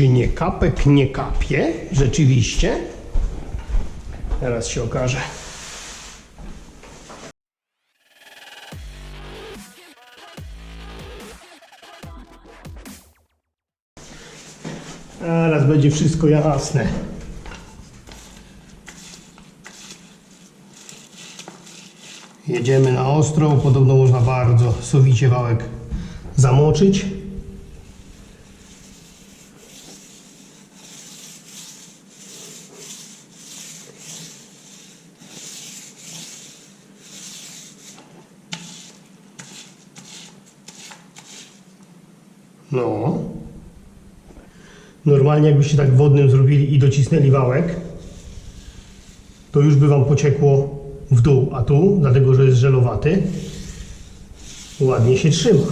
Czy nie kapek nie kapie? Rzeczywiście? Teraz się okaże. Teraz będzie wszystko jasne. Jedziemy na ostro. Podobno można bardzo sowicie wałek zamoczyć. No. Normalnie jakbyście tak wodnym zrobili i docisnęli wałek, to już by wam pociekło w dół, a tu, dlatego że jest żelowaty, ładnie się trzyma.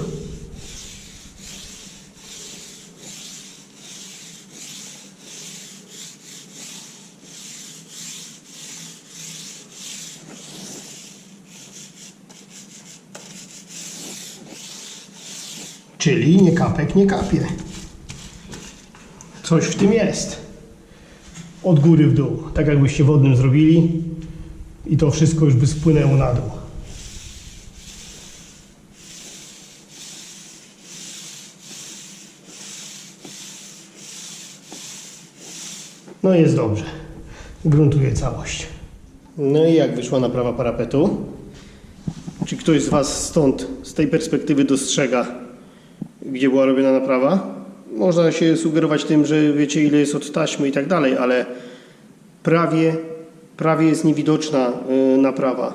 Czyli nie kapek, nie kapie. Coś w tym jest. Od góry w dół. Tak jakbyście wodnym zrobili i to wszystko już by spłynęło na dół. No jest dobrze. Gruntuje całość. No i jak wyszła naprawa parapetu? Czy ktoś z Was stąd, z tej perspektywy dostrzega, gdzie była robiona naprawa? Można się sugerować tym, że wiecie ile jest od taśmy i tak dalej, ale prawie, prawie jest niewidoczna y, naprawa.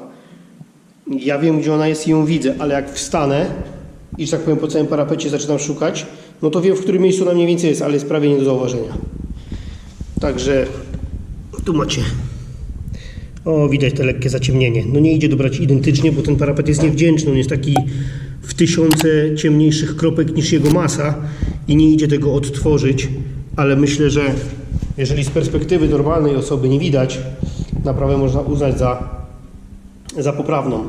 Ja wiem, gdzie ona jest i ją widzę, ale jak wstanę i, że tak powiem, po całym parapecie zaczynam szukać, no to wiem, w którym miejscu ona mniej więcej jest, ale jest prawie nie do zauważenia. Także tu macie. O, widać te lekkie zaciemnienie. No nie idzie dobrać identycznie, bo ten parapet jest niewdzięczny. On jest taki w tysiące ciemniejszych kropek niż jego masa i nie idzie tego odtworzyć, ale myślę, że jeżeli z perspektywy normalnej osoby nie widać, naprawę można uznać za, za poprawną.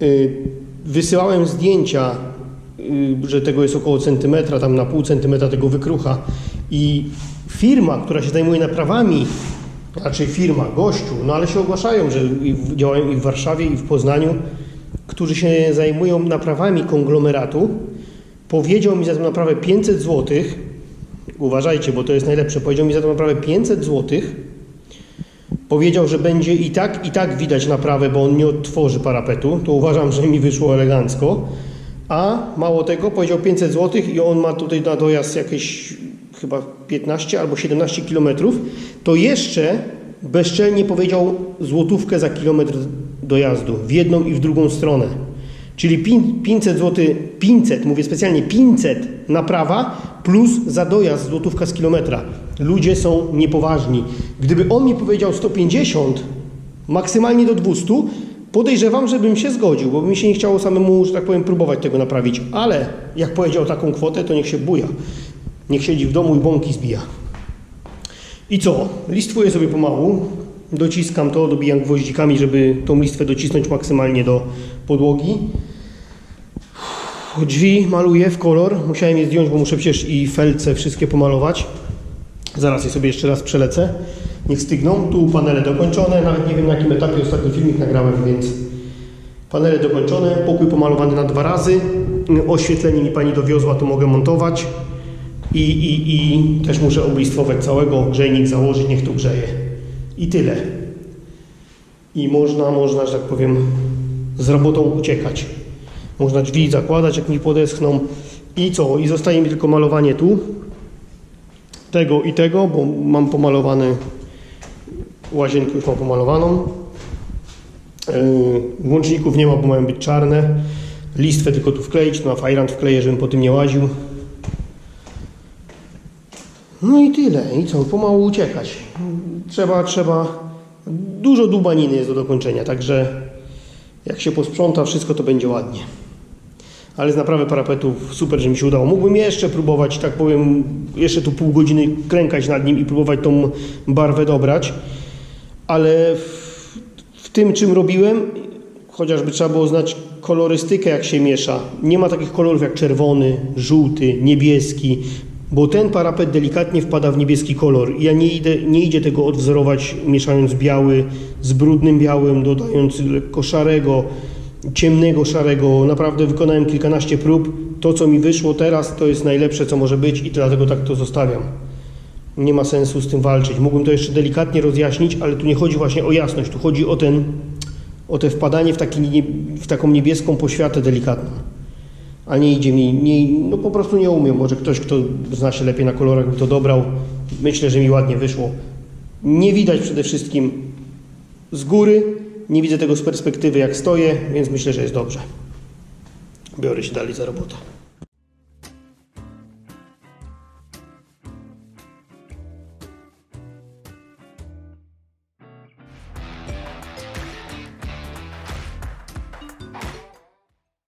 Yy, Wysyłałem zdjęcia, yy, że tego jest około centymetra, tam na pół centymetra tego wykrucha i firma, która się zajmuje naprawami, raczej firma, gościu, no ale się ogłaszają, że działają i w Warszawie, i w Poznaniu, którzy się zajmują naprawami konglomeratu, powiedział mi za tę naprawę 500 zł. Uważajcie, bo to jest najlepsze. Powiedział mi za tę naprawę 500 zł. Powiedział, że będzie i tak, i tak widać naprawę, bo on nie odtworzy parapetu. To uważam, że mi wyszło elegancko. A mało tego, powiedział 500 zł i on ma tutaj na dojazd jakieś chyba 15 albo 17 kilometrów. To jeszcze bezczelnie powiedział złotówkę za kilometr dojazdu w jedną i w drugą stronę. Czyli pin- 500 zł, 500, mówię specjalnie 500 naprawa plus za dojazd złotówka z kilometra. Ludzie są niepoważni. Gdyby on mi powiedział 150, maksymalnie do 200, podejrzewam, żebym się zgodził, bo by mi się nie chciało samemu, że tak powiem, próbować tego naprawić. Ale jak powiedział taką kwotę, to niech się buja. Niech siedzi w domu i bąki zbija. I co? Listwuję sobie pomału. Dociskam to, dobijam gwoździkami, żeby tą listwę docisnąć maksymalnie do podłogi. Drzwi maluję w kolor. Musiałem je zdjąć, bo muszę przecież i felce wszystkie pomalować. Zaraz je sobie jeszcze raz przelecę. Niech stygną. Tu panele dokończone. Nawet nie wiem na jakim etapie ostatni filmik nagrałem, więc panele dokończone. Pokój pomalowany na dwa razy. Oświetlenie mi pani dowiozła, to mogę montować. I, i, I też muszę oblistwować całego, grzejnik założyć, niech tu grzeje. I tyle. I można, można, że tak powiem, z robotą uciekać. Można drzwi zakładać, jak mi podeschną. I co? I zostaje mi tylko malowanie tu. Tego i tego, bo mam pomalowane łazienkę już mam pomalowaną. Yy, Włączników nie ma, bo mają być czarne. Listwę tylko tu wkleić, na fajrant wkleję, żebym po tym nie łaził. No i tyle. I co? Pomału uciekać. Trzeba, trzeba. Dużo dubaniny jest do dokończenia, także jak się posprząta wszystko, to będzie ładnie. Ale z naprawy parapetów super, że mi się udało. Mógłbym jeszcze próbować, tak powiem, jeszcze tu pół godziny klękać nad nim i próbować tą barwę dobrać, ale w, w tym, czym robiłem, chociażby trzeba było znać kolorystykę, jak się miesza. Nie ma takich kolorów jak czerwony, żółty, niebieski. Bo ten parapet delikatnie wpada w niebieski kolor. Ja nie idę, nie idzie tego odwzorować, mieszając biały z brudnym białym, dodając lekko szarego, ciemnego szarego. Naprawdę wykonałem kilkanaście prób. To, co mi wyszło teraz, to jest najlepsze, co może być i dlatego tak to zostawiam. Nie ma sensu z tym walczyć. Mógłbym to jeszcze delikatnie rozjaśnić, ale tu nie chodzi właśnie o jasność, tu chodzi o ten, o te wpadanie w, taki, w taką niebieską poświatę delikatną. A nie idzie mi, nie, no po prostu nie umiem. Może ktoś, kto zna się lepiej na kolorach, by to dobrał. Myślę, że mi ładnie wyszło. Nie widać przede wszystkim z góry, nie widzę tego z perspektywy jak stoję, więc myślę, że jest dobrze. Biorę się dalej za robotę.